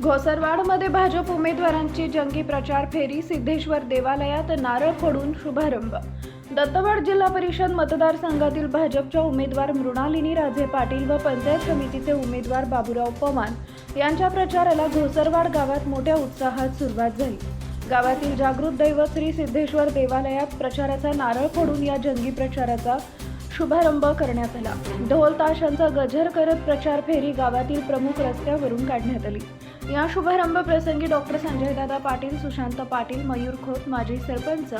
घोसरवाडमध्ये भाजप उमेदवारांची जंगी प्रचार फेरी सिद्धेश्वर देवालयात नारळ फोडून शुभारंभ. दत्तवाड जिल्हा परिषद मतदारसंघातील भाजपच्या उमेदवार मृणालिनी राजे पाटील व पंचायत समितीचे उमेदवार बाबूराव पवार यांच्या प्रचाराला घोसरवाड गावात मोठ्या उत्साहात सुरुवात झाली. गावातील जागृत दैवत श्री सिद्धेश्वर देवालयात प्रचाराचा नारळ फोडून या जंगी प्रचाराचा शुभारंभ करण्यात आला. ढोल ताशांचा गजर करत प्रचार फेरी गावातील प्रमुख रस्त्यावरून काढण्यात आली. या शुभारंभ प्रसंगी डॉक्टर संजयदादा पाटील सुशांत पाटील मयूर खोत माजी सरपंच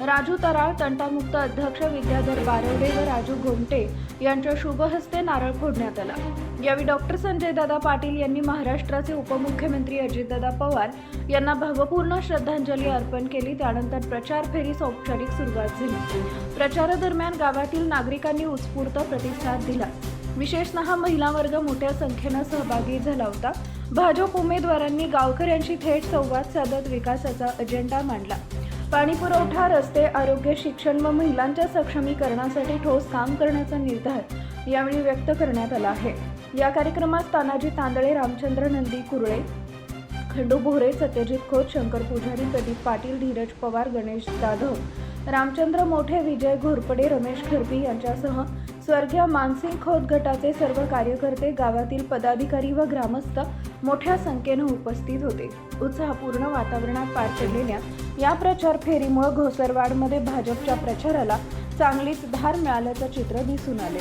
राजू तराळ तंटामुक्त अध्यक्ष विद्याधर बारवडे व राजू घोमटे यांच्या शुभहस्ते नारळ फोडण्यात आला. यावेळी डॉक्टर संजयदादा पाटील यांनी महाराष्ट्राचे उपमुख्यमंत्री अजितदादा पवार यांना भावपूर्ण श्रद्धांजली अर्पण केली. त्यानंतर प्रचार फेरीस औपचारिक सुरुवात झाली. प्रचारादरम्यान गावातील नागरिकांनी उत्स्फूर्त प्रतिसाद दिला. विशेषतः महिला वर्ग मोठ्या संख्येनं सहभागी झाला होता. भाजप उमेदवारांनी गावकऱ्यांशी थेट संवाद साधत विकासाचा अजेंडा मांडला. पाणी पुरवठा रस्ते आरोग्य शिक्षण व महिलांच्या सक्षमीकरणासाठी ठोस काम करण्याचा निर्धार यावेळी व्यक्त करण्यात आला आहे. या कार्यक्रमात तानाजी तांदळे रामचंद्र नंदी कुरळे खंडू भोरे सत्यजित खोत शंकर पुजारी प्रदीप पाटील धीरज पवार गणेश जाधव रामचंद्र मोठे विजय घोरपडे रमेश खरपी यांच्यासह स्वर्गीय मानसिंग खोत गटाचे सर्व कार्यकर्ते गावातील पदाधिकारी व ग्रामस्थ मोठ्या संख्येनं उपस्थित होते. उत्साहपूर्ण वातावरणात पार पडलेल्या या प्रचार फेरीमुळे घोसरवाडमध्ये भाजपच्या प्रचाराला चांगलीच धार मिळाल्याचं चित्र दिसून आले.